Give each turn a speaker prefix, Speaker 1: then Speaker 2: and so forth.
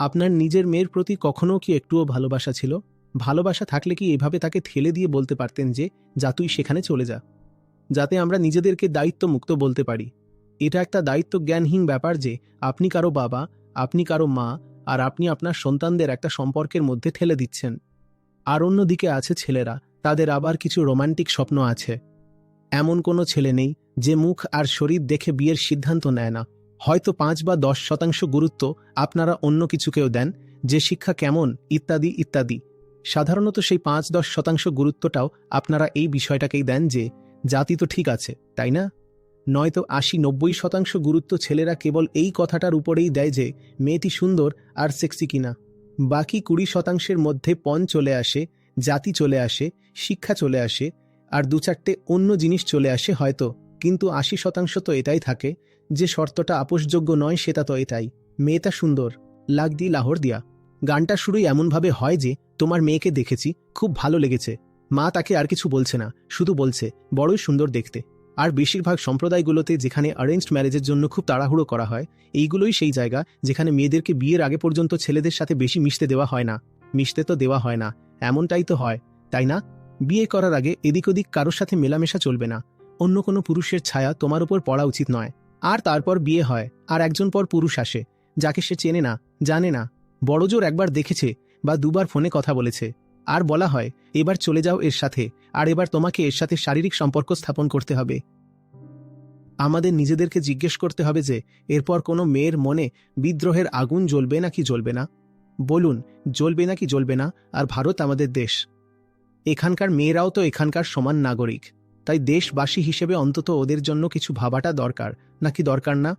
Speaker 1: আপনার নিজের মেয়ের প্রতি কখনো কি একটুও ভালোবাসা ছিল? ভালোবাসা থাকলে কি এভাবে তাকে ঠেলে দিয়ে বলতে পারতেন যে, যা তুই সেখানে চলে যা। যাতে আমরা নিজেদেরকে দায়িত্ব মুক্ত বলতে পারি। এটা একটা দায়িত্ব জ্ঞানহীন ব্যাপার যে, আপনি কারও বাবা, আপনি কারও মা, আর আপনি আপনার সন্তানদের একটা সম্পর্কের মধ্যে ঠেলে দিচ্ছেন। আর অন্যদিকে আছে ছেলেরা, তাদের আবার কিছু রোমান্টিক স্বপ্ন আছে। এমন কোনো ছেলে নেই, যে মুখ আর শরীর দেখে বিয়ের সিদ্ধান্ত নেয় না। হয়তো পাঁচ বা দশ শতাংশ গুরুত্ব আপনারা অন্য কিছুকেও দেন, যে শিক্ষা কেমন, ইত্যাদি ইত্যাদি। সাধারণত সেই পাঁচ দশ শতাংশ গুরুত্বটাও আপনারা এই বিষয়টাকেই দেন যে, জাতি তো ঠিক আছে, তাই না? নয়তো আশি নব্বই শতাংশ গুরুত্ব ছেলেরা কেবল এই কথাটার উপরেই দেয় যে, মেয়েটি সুন্দর আর সেক্সি কিনা। বাকি কুড়ি শতাংশের মধ্যে পণ চলে আসে, জাতি চলে আসে, শিক্ষা চলে আসে, আর দু চারটে অন্য জিনিস চলে আসে হয়তো, কিন্তু আশি শতাংশ তো এটাই থাকে যে শর্তটা আপোষযোগ্য নয় সেটা তো এটাই। মেয়েটা সুন্দর, লাগ দি লাহোর দিয়া। গানটা শুরুই এমনভাবে হয় যে, তোমার মেয়েকে দেখেছি, খুব ভালো লেগেছে। মা তাকে আর কিছু বলছে না, শুধু বলছে, বড়ই সুন্দর দেখতে। আর বেশিরভাগ সম্প্রদায়গুলোতে যেখানে অ্যারেঞ্জড ম্যারেজের জন্য খুব তাড়াহুড়ো করা হয়, এইগুলোই সেই জায়গা যেখানে মেয়েদেরকে বিয়ের আগে পর্যন্ত ছেলেদের সাথে বেশি মিশতে দেওয়া হয় না। মিশতে তো দেওয়া হয় না, এমনটাই তো হয়, তাই না? বিয়ে করার আগে এদিক ওদিক কারোর সাথে মেলামেশা চলবে না। অন্য কোনো পুরুষের ছায়া তোমার উপর পড়া উচিত নয়। আর তারপর বিয়ে হয়, আর একজন পর পুরুষ আসে, যাকে সে চেনে না, জানে না। বড়জোর একবার দেখেছে বা দুবার ফোনে কথা বলেছে। আর বলা হয়, এবার চলে যাও এর সাথে, আর এবার তোমাকে এর সাথে শারীরিক সম্পর্ক স্থাপন করতে হবে। আমাদের নিজেদেরকে জিজ্ঞেস করতে হবে যে, এরপর কোনো মেয়ের মনে বিদ্রোহের আগুন জ্বলবে নাকি জ্বলবে না? বলুন, জ্বলবে নাকি জ্বলবে না, আর ভারত আমাদের দেশ। এখানকার মেয়েরাও তো এখানকার সমান নাগরিক। তাই দেশবাসী হিসেবে অন্তত ওদের জন্য কিছু ভাবাটা দরকার। নাকি দরকার না?